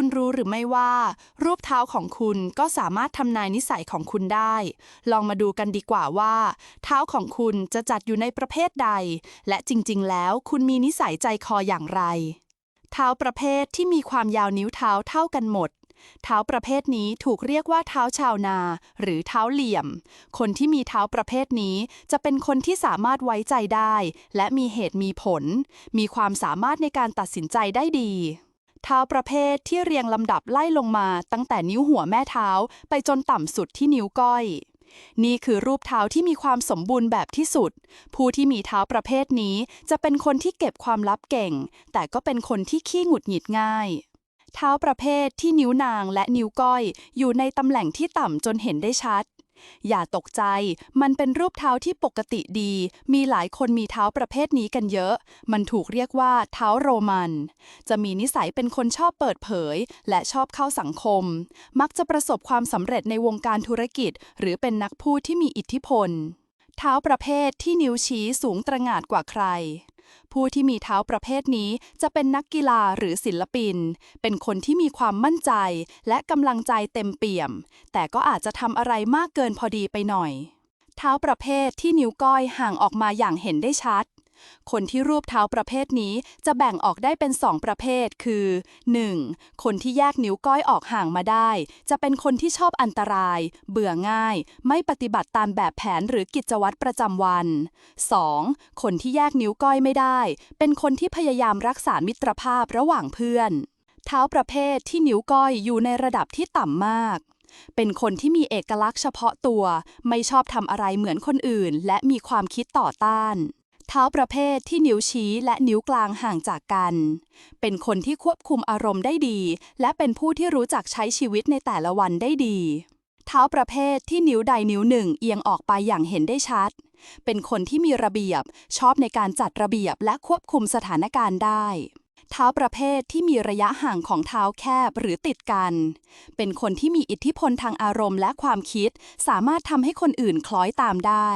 คุณรู้หรือไม่ว่า รูปเท้าของคุณก็สามารถทำนายนิสัยของคุณได้ ลองมาดูกันดีกว่าว่า เท้าของคุณจะจัดอยู่ในประเภทใด และจริงๆ แล้วคุณมีนิสัยใจคออย่างไร เท้าประเภทที่มีความยาวนิ้วเท้าเท่ากันหมดเท้าประเภทนี้ถูกเรียกว่าเท้าชาวนา หรือเท้าเหลี่ยม คนที่มีเท้าประเภทนี้ จะเป็นคนที่สามารถไว้ใจได้ และมีเหตุมีผล มีความสามารถในการตัดสินใจได้ดี ท้าประเภทที่เรียงลำดับไล่ลงมาตั้งแต่นิ้วหัวแม่เท้าไปจนต่ำสุดที่นิ้วก้อย นี่คือรูปเท้าที่มีความสมบูรณ์แบบที่สุด ผู้ที่มีเท้าประเภทนี้จะเป็นคนที่เก็บความลับเก่ง แต่ก็เป็นคนที่ขี้หงุดหงิดง่ายเท้าประเภทที่นิ้วนางและนิ้วก้อย อยู่ในตำแหน่งที่ต่ำจนเห็นได้ชัด อย่าตกใจ มันเป็นรูปเท้าที่ปกติดี มีหลายคนมีเท้าประเภทนี้กันเยอะ มันถูกเรียกว่าเท้าโรมัน จะมีนิสัยเป็นคนชอบเปิดเผย และชอบเข้าสังคม มักจะประสบความสำเร็จในวงการธุรกิจ หรือเป็นนักพูดที่มีอิทธิพล เท้าประเภทที่นิ้วชี้สูงตระหง่านกว่าใคร ผู้ที่มีเท้าประเภทนี้จะเป็นนักกีฬาหรือศิลปิน เป็นคนที่มีความมั่นใจและกำลังใจเต็มเปี่ยม แต่ก็อาจจะทำอะไรมากเกินพอดีไปหน่อย เท้าประเภทที่นิ้วก้อยห่างออกมาอย่างเห็นได้ชัด คนที่รูปเท้าประเภทนี้จะแบ่งออกได้เป็น 2 ประเภท คือ 1. คนที่แยกนิ้วก้อยออกห่างมาได้ จะเป็นคนที่ชอบอันตราย เบื่อง่าย ไม่ปฏิบัติตามแบบแผนหรือกิจวัตรประจำวัน 2. คนที่แยกนิ้วก้อยไม่ได้ เป็นคนที่พยายามรักษามิตรภาพระหว่างเพื่อน เท้าประเภทที่นิ้วก้อยอยู่ในระดับที่ต่ำมากเป็นคนที่มีเอกลักษณ์เฉพาะตัว ไม่ชอบทำอะไรเหมือนคนอื่น และมีความคิดต่อต้าน เท้าประเภทที่นิ้วชี้และนิ้วกลางห่างจากกัน เป็นคนที่ควบคุมอารมณ์ได้ดี และเป็นผู้ที่รู้จักใช้ชีวิตในแต่ละวันได้ดี เท้าประเภทที่นิ้วใดนิ้วหนึ่งเอียงออกไปอย่างเห็นได้ชัด เป็นคนที่มีระเบียบ ชอบในการจัดระเบียบและควบคุมสถานการณ์ได้เท้าประเภทที่มีระยะห่างของเท้าแคบหรือติดกัน เป็นคนที่มีอิทธิพลทางอารมณ์และความคิด สามารถทำให้คนอื่นคล้อยตามได้